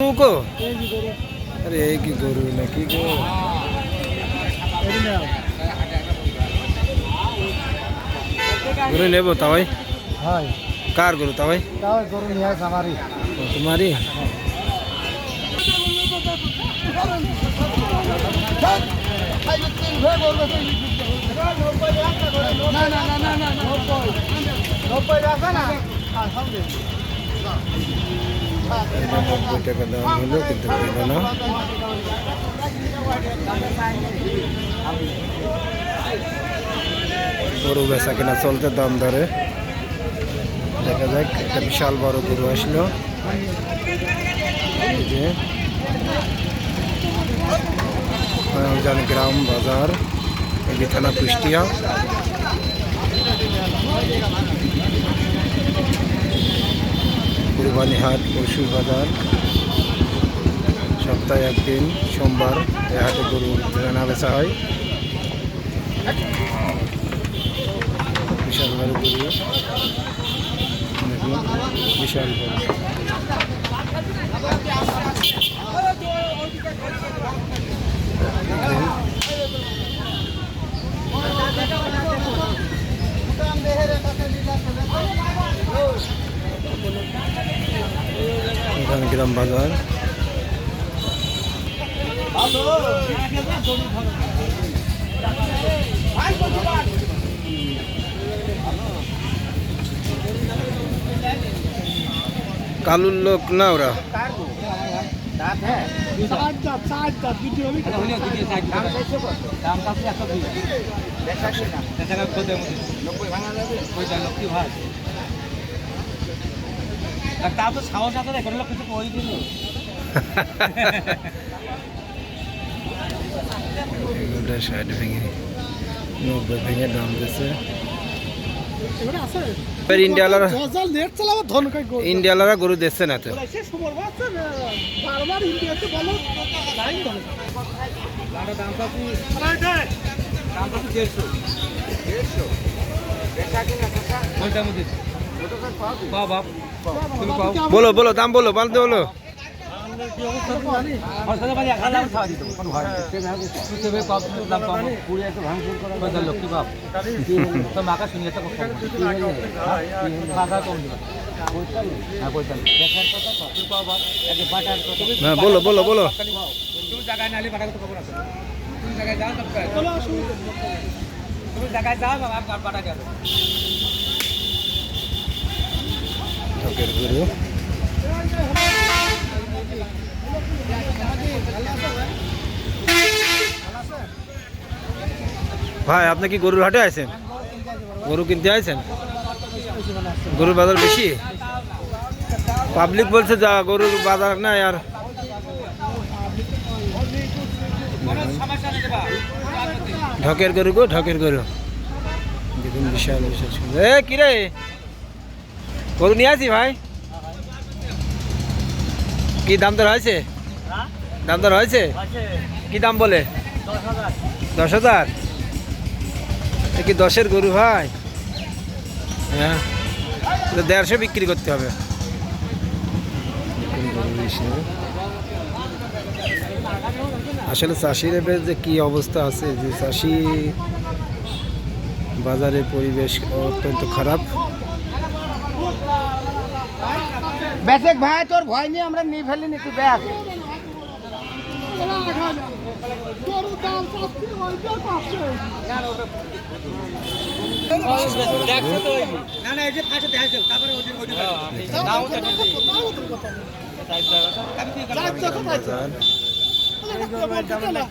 গো আরে এই কি গরু না কি গো? গরু নেব তাওয়াই হয়। কার গরু তাওয়াই তাও গরু নিয়ে আমারই। তোমারই? নব্বই। আছে না? গরু বেচা কিনা চলতে দাম ধরে। দেখা যাক, একটা বিশাল বড় গরু আসলো। জানি গ্রাম বাজার থানা কুষ্টিয়া। কুরবানি হাট পশু বাজার। সপ্তাহে একদিন, সোমবার এই হাটে গরু কেনা বেচা হয়। বিশাল বড় গরু। বিশাল গ্রাম বাজার। কালুর লোক না ওরা? তা তো সাহস আছে রে কোনো লোক কিছু কই দিল এগুলো ষাট ভেঙে নব্বই ভেঙে দাম দিচ্ছে এবার ইন্ডিয়ালারা গরু দিচ্ছে না তো। দেড়শো। বলো বলো, দাম বলো বলতে বলো। বলো বলো বলো। জায়গায় নালে বাটার খবর আছে তুমি জায়গায় যাও তুমি জায়গায় যাও বাবা বাটা গেল ঠকের গরু। ভাই আপনি কি গরুর হাটে আছেন গরু কিনতে আছেন গরুর বাজার বেশি? পাবলিক বলছে যা গরুর বাজার নাই আর ঢকের গরু গো ঢকের গরু। দেখুন বিশাল বিশাল। এ কি রে গরু নিয়ে আসি ভাই? কি দাম দর হয়েছে? দাম দর হয়েছে? কি দাম বলে? দশ হাজার। কি দশের গরু ভাই? হ্যাঁ। দেড়শো বিক্রি করতে হবে। আসলে চাষির এবার যে কি অবস্থা আছে, যে চাষি বাজারের পরিবেশ অত্যন্ত খারাপ। বেসেক ভাই তোর ভয় নিয়ে আমরা নিয়ে ফেলিনি তুই ব্যাস না না এই যে ফাঁসে দেখা তারপরে নাও তো কি বাজার